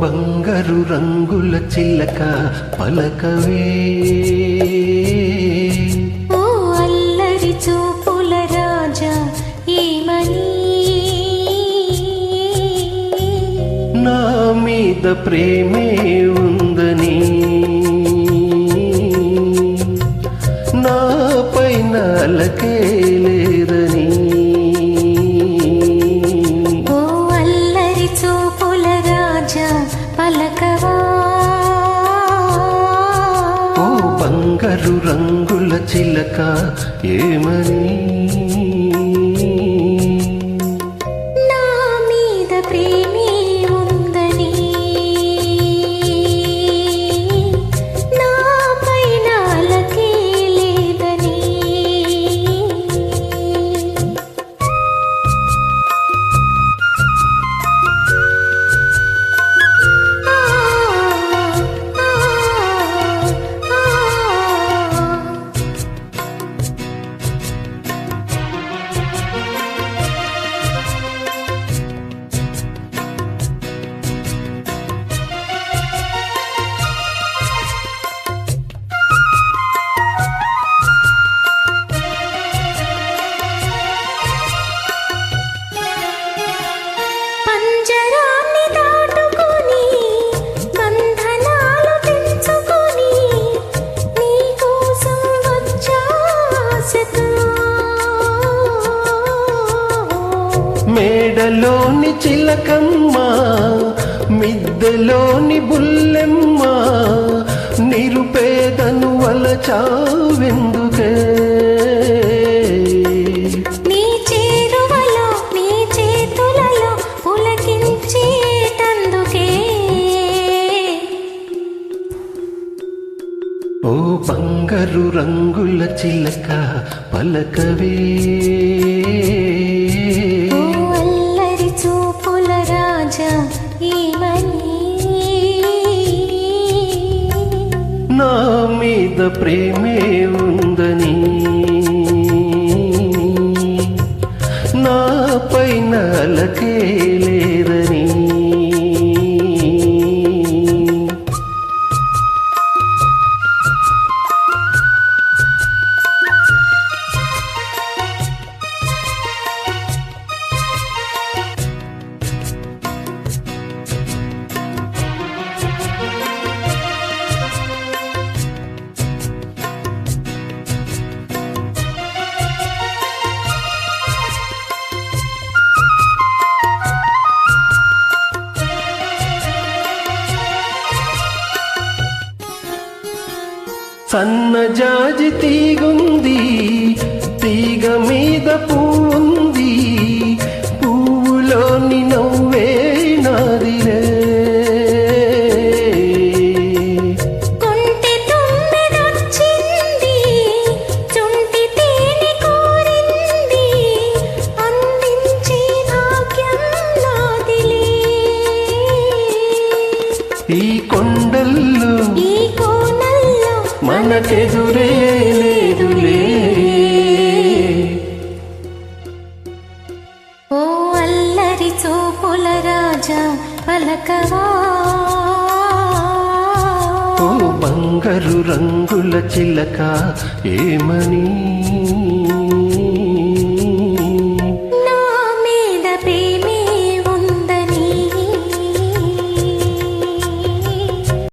బంగారు రంగుల చిల్లక పలకవే. ఓ అల్లరి చూపుల రాజా ఏమని నా మీద ప్రేమే బంగారు రంగుల చిలక ఏమని? మేడలోని చిలకమ్మ మిద్దెలోని బుల్లెమ్మ నిరుపేదను వలచావెందుకే? ఓ బంగారు రంగుల చిలక పలకవే. నా మీద ప్రేమే ఉందని. నా పైన లేదని. सन्न सन्नजाजती మనకెదురే లేదులే. ఓ అల్లరి చూపుల రాజా పలకవా? ఓ బంగారు రంగుల చిలక ఏమని?